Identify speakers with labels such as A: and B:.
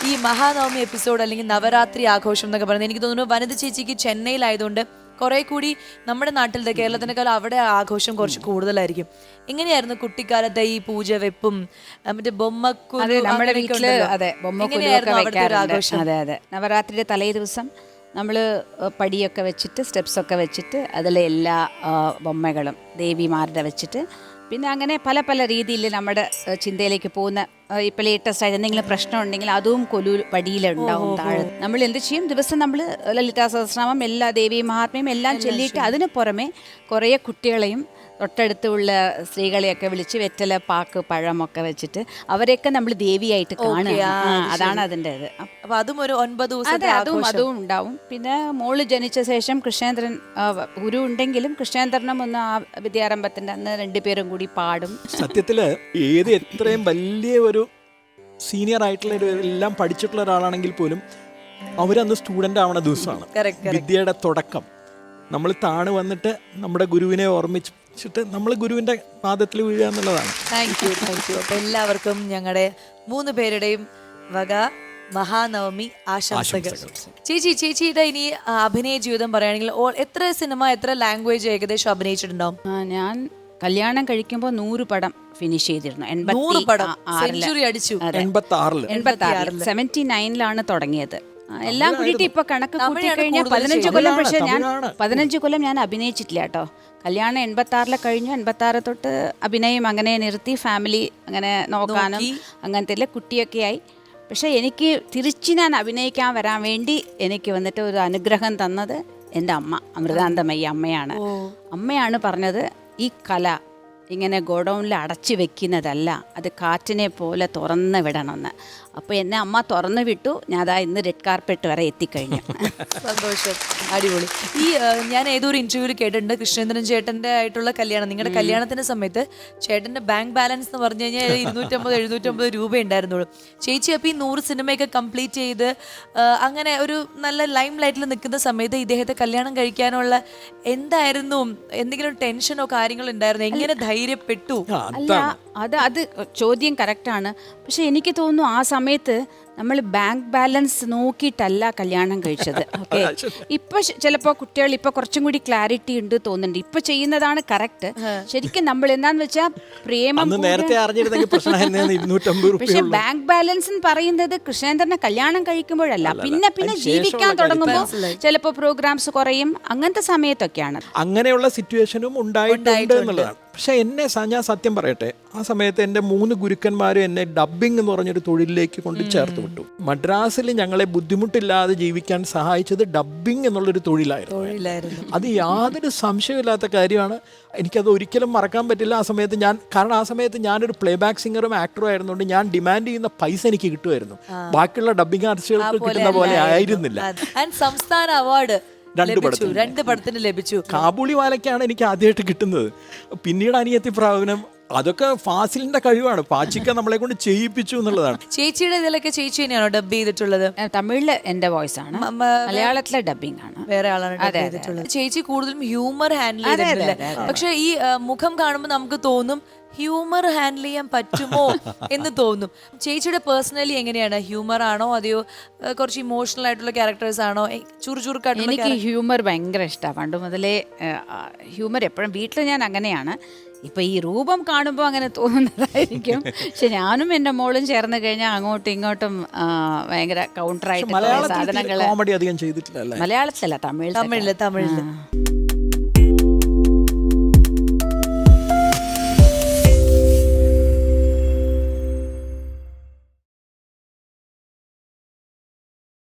A: ഈ മഹാനവമി എപ്പിസോഡ് അല്ലെങ്കിൽ നവരാത്രി ആഘോഷം എന്നൊക്കെ പറയുന്നത് എനിക്ക് തോന്നുന്നു വനിത ചേച്ചിക്ക് ചെന്നൈയിലായതുകൊണ്ട് കുറെ കൂടി നമ്മുടെ നാട്ടിലത്തെ കേരളത്തിനേക്കാൾ അവിടെ ആഘോഷം കുറച്ച് കൂടുതലായിരിക്കും. എങ്ങനെയായിരുന്നു കുട്ടിക്കാലത്തെ ഈ പൂജ വെപ്പും മറ്റേ ബൊമ്മക്കു
B: അതെ വീട്ടിൽ അതെ അതെ അതെ. നവരാത്രിയുടെ തലേ ദിവസം നമ്മൾ പടിയൊക്കെ വെച്ചിട്ട് സ്റ്റെപ്സൊക്കെ വെച്ചിട്ട് അതിലെ എല്ലാ ബൊമ്മകളും ദേവിമാരുടെ വെച്ചിട്ട് പിന്നെ അങ്ങനെ പല പല രീതിയിൽ നമ്മുടെ ചിന്തയിലേക്ക് പോകുന്ന ഇപ്പോൾ ലേറ്റസ്റ്റ് ആയിട്ട് എന്തെങ്കിലും പ്രശ്നം ഉണ്ടെങ്കിൽ അതും കൊലു പടിയിലുണ്ടാവും താഴെ. നമ്മൾ എന്ത് ചെയ്യും? ദിവസം നമ്മൾ ലളിതാ സഹസ്രനാമം എല്ലാ ദേവി മഹാത്മയും എല്ലാം ചൊല്ലിയിട്ട് അതിന് പുറമെ കുറേ കുട്ടികളെയും തൊട്ടടുത്തുള്ള സ്ത്രീകളെയൊക്കെ വിളിച്ച് വെറ്റല പാക്ക് പഴമൊക്കെ വെച്ചിട്ട് അവരെയൊക്കെ നമ്മൾ ദേവിയായിട്ട് കാണുക അതാണ് അതിന്റെ ഇത്.
A: അപ്പൊ അതും ഒരു ഒൻപത്
B: അതെ
A: ദിവസത്തെ
B: അതും അതും ഉണ്ടാവും. പിന്നെ മോൾ ജനിച്ച ശേഷം കൃഷ്ണേന്ദ്രൻ ഗുരു ഉണ്ടെങ്കിലും കൃഷ്ണേന്ദ്രനും ഒന്ന് ആ വിദ്യാരംഭത്തിന്റെ അന്ന് രണ്ടുപേരും കൂടി പാടും.
C: സത്യത്തിൽ ഏത് എത്രയും വലിയ ഒരു സീനിയർ ആയിട്ടുള്ള എല്ലാം പഠിച്ചിട്ടുള്ള ഒരാളാണെങ്കിൽ പോലും അവരന്ന് സ്റ്റുഡന്റ് ആവണ ദിവസമാണ്. വിദ്യയുടെ തുടക്കം. നമ്മൾ താണു വന്നിട്ട് നമ്മുടെ ഗുരുവിനെ ഓർമ്മിച്ചിട്ട് നമ്മൾ ഗുരുവിന്റെ പാദത്തിൽ വീഴുക എന്നുള്ളതാണ്.
A: താങ്ക് യു താങ്ക് യു അപ്പൊ എല്ലാവർക്കും ഞങ്ങളുടെ മൂന്ന് പേരുടെയും വക മഹാനവമി ആശംസകൾ. ചേച്ചി ചേച്ചിയുടെ ഇനി ആ, അഭിനയ ജീവിതം പറയുകയാണെങ്കിൽ ഓൾ എത്ര സിനിമ എത്ര ലാംഗ്വേജ് ഏകദേശം അഭിനയിച്ചിട്ടുണ്ടാവും
B: ആ, ഞാൻ കല്യാണം കഴിക്കുമ്പോൾ നൂറ് പടം ഫിനിഷ് ചെയ്തിരുന്നു.
A: നൂറ് പടം.
B: ആ, ആറിൽ.
A: സെഞ്ചുറി അടിച്ചു.
C: എൺപത്തി ആറിൽ
B: എൺപത്തി ആറിൽ സെവന്റി നയനിലാണ് തുടങ്ങിയത്. എല്ലാം കൂടിയിട്ട് ഇപ്പൊ കണക്ക് കൂട്ടി കഴിഞ്ഞാൽ പതിനഞ്ച്. കൊല്ലം പക്ഷെ ഞാൻ. പതിനഞ്ച് കൊല്ലം ഞാൻ അഭിനയിച്ചിട്ടില്ല കേട്ടോ കല്യാണം എൺപത്തി ആറിലെ കഴിഞ്ഞു എൺപത്തി ആറ് തൊട്ട് അഭിനയം അങ്ങനെ നിർത്തി ഫാമിലി അങ്ങനെ നോക്കാനും
A: നോക്കി.
B: അങ്ങനത്തെ കുട്ടിയൊക്കെ ആയി പക്ഷെ എനിക്ക് തിരിച്ച് ഞാൻ അഭിനയിക്കാൻ വരാൻ വേണ്ടി എനിക്ക് വന്നിട്ട് ഒരു അനുഗ്രഹം തന്നത് എന്റെ അമ്മ അമൃതാന്തമയ്യ അമ്മയാണ് അമ്മയാണ് പറഞ്ഞത് ഈ കല ഇങ്ങനെ ഗോഡൗണിൽ അടച്ചു വെക്കുന്നതല്ല അത് കാറ്റിനെ പോലെ തുറന്ന് വിടണമെന്ന് അപ്പോൾ എന്നെ അമ്മ തുറന്നു വിട്ടു. ഞാൻ അതാ ഇന്ന് റെഡ് കാർപ്പറ്റ് വരെ എത്തിക്കഴിഞ്ഞു.
A: സന്തോഷം. അടിപൊളി. ഈ ഞാൻ ഏതൊരു ഒരു ഇന്റർവ്യൂവിൽ കേട്ടിട്ടുണ്ട് കൃഷ്ണേന്ദ്രൻ ചേട്ടന്റെ ആയിട്ടുള്ള കല്യാണം. നിങ്ങളുടെ കല്യാണത്തിന്റെ സമയത്ത് ചേട്ടന്റെ ബാങ്ക് ബാലൻസ് എന്ന് പറഞ്ഞു കഴിഞ്ഞാൽ ഇരുന്നൂറ്റമ്പത് എഴുന്നൂറ്റമ്പത് രൂപ ഉണ്ടായിരുന്നുള്ളൂ. ചേച്ചി അപ്പോൾ ഈ നൂറ് സിനിമയൊക്കെ കംപ്ലീറ്റ് ചെയ്ത് അങ്ങനെ ഒരു നല്ല ലൈം ലൈറ്റിൽ നിൽക്കുന്ന സമയത്ത് ഇദ്ദേഹത്തെ കല്യാണം കഴിക്കാനുള്ള എന്തായിരുന്നു? എന്തെങ്കിലും ടെൻഷനോ കാര്യങ്ങളോ ഉണ്ടായിരുന്നു? എങ്ങനെ ധൈര്യപ്പെട്ടു?
B: അല്ല അത് അത് ചോദ്യം കറക്റ്റാണ് പക്ഷെ എനിക്ക് തോന്നുന്നു ആ സമയത്ത് നമ്മൾ ബാങ്ക് ബാലൻസ് നോക്കിയിട്ടല്ല കല്യാണം കഴിച്ചത് ഓക്കെ ഇപ്പൊ ചിലപ്പോ കുട്ടികൾ ഇപ്പൊ കുറച്ചും കൂടി ക്ലാരിറ്റി ഉണ്ട് തോന്നുന്നുണ്ട്. ഇപ്പൊ ചെയ്യുന്നതാണ് കറക്റ്റ് ശരിക്കും നമ്മൾ എന്താന്ന് വെച്ചാൽ പ്രേമം
C: നേരത്തെ
B: പക്ഷെ ബാങ്ക് ബാലൻസ് എന്ന് പറയുന്നത് കൃഷ്ണേന്ദ്രനെ കല്യാണം കഴിക്കുമ്പോഴല്ല. പിന്നെ പിന്നെ ജീവിക്കാൻ തുടങ്ങുമ്പോൾ ചിലപ്പോൾ പ്രോഗ്രാംസ് കുറയും. അങ്ങനത്തെ സമയത്തൊക്കെയാണ്.
C: അങ്ങനെയുള്ള സിറ്റുവേഷനും ഉണ്ടായിട്ടുണ്ട് എന്നുള്ളതാണ്. പക്ഷെ എന്നെ ഞാൻ സത്യം പറയട്ടെ ആ സമയത്ത് എന്റെ മൂന്ന് ഗുരുക്കന്മാരും എന്നെ ഡബ്ബിംഗ് എന്ന് പറഞ്ഞൊരു തൊഴിലിലേക്ക് കൊണ്ട് ചേർത്ത് വിട്ടു മദ്രാസിൽ ഞങ്ങളെ ബുദ്ധിമുട്ടില്ലാതെ ജീവിക്കാൻ സഹായിച്ചത് ഡബ്ബിംഗ് എന്നുള്ളൊരു തൊഴിലായിരുന്നു. അത് യാതൊരു സംശയമില്ലാത്ത കാര്യമാണ്. എനിക്കത് ഒരിക്കലും മറക്കാൻ പറ്റില്ല ആ സമയത്ത് ഞാൻ കാരണം ആ സമയത്ത് ഞാനൊരു പ്ലേ ബാക്ക് സിംഗറും ആക്ടറും ആയിരുന്നുകൊണ്ട് ഞാൻ ഡിമാൻഡ് ചെയ്യുന്ന പൈസ എനിക്ക് കിട്ടുമായിരുന്നു. ബാക്കിയുള്ള ഡബ്ബിംഗ് ആർട്ടിസ്റ്റുകൾക്ക് കിട്ടുന്ന പോലെ ആയിരുന്നില്ല.
A: സംസ്ഥാന അവാർഡ്
C: രണ്ട് പടത്തിന്.
A: രണ്ട് പടത്തിന് ലഭിച്ചു.
C: കാബൂളി വാലയ്ക്കാണ് എനിക്ക് ആദ്യമായിട്ട് കിട്ടുന്നത്. പിന്നീട് അനിയത്തി പ്രാവനം അതൊക്കെ ഫാസിലിന്റെ കഴിവാണ്. പാച്ചിക്ക നമ്മളെ കൊണ്ട് ചെയ്യിപ്പിച്ചു എന്നുള്ളതാണ്.
A: ചേച്ചിയുടെ ഇതിലൊക്കെ ചേച്ചി തന്നെയാണോ ഡബ് ചെയ്തിട്ടുള്ളത്?
B: തമിഴിൽ എന്റെ വോയിസ് ആണ്. മലയാളത്തിലെ ഡബിംഗ് ആണ്.
A: വേറെ ആളാണ് ചെയ്തിട്ടുള്ളത്. ചേച്ചി കൂടുതലും ഹ്യൂമർ ഹാൻഡിൽ ചെയ്തിട്ടില്ല പക്ഷെ ഈ ആ, മുഖം കാണുമ്പോൾ നമുക്ക് തോന്നും ഹ്യൂമർ ഹാൻഡിൽ ചെയ്യാൻ പറ്റുമോ എന്ന് തോന്നും. ചേച്ചിയുടെ പേഴ്സണലി എങ്ങനെയാണ്? ഹ്യൂമർ ആണോ? അതെയോ കുറച്ച് ഇമോഷണൽ ആയിട്ടുള്ള ക്യാരക്ടേഴ്സ് ആണോ? ചുറുചുറുക്കായിട്ടുള്ള
B: എനിക്ക് ഹ്യൂമർ ഭയങ്കര ഇഷ്ടമാണ് പണ്ട് മുതലേ ഹ്യൂമർ എപ്പോഴും വീട്ടിൽ ഞാൻ അങ്ങനെയാണ്. ഇപ്പം ഈ രൂപം കാണുമ്പോൾ അങ്ങനെ തോന്നുന്നതായിരിക്കും. പക്ഷെ ഞാനും എന്റെ മോളും ചേർന്ന് കഴിഞ്ഞാൽ അങ്ങോട്ടും ഇങ്ങോട്ടും ഭയങ്കര കൗണ്ടറായിട്ട് സാധനങ്ങൾ
C: കോമഡി അധികം ചെയ്തിട്ടില്ല അല്ലേ?
B: മലയാളത്തിലല്ല തമിഴ്
A: തമിഴിൽ തമിഴിൽ.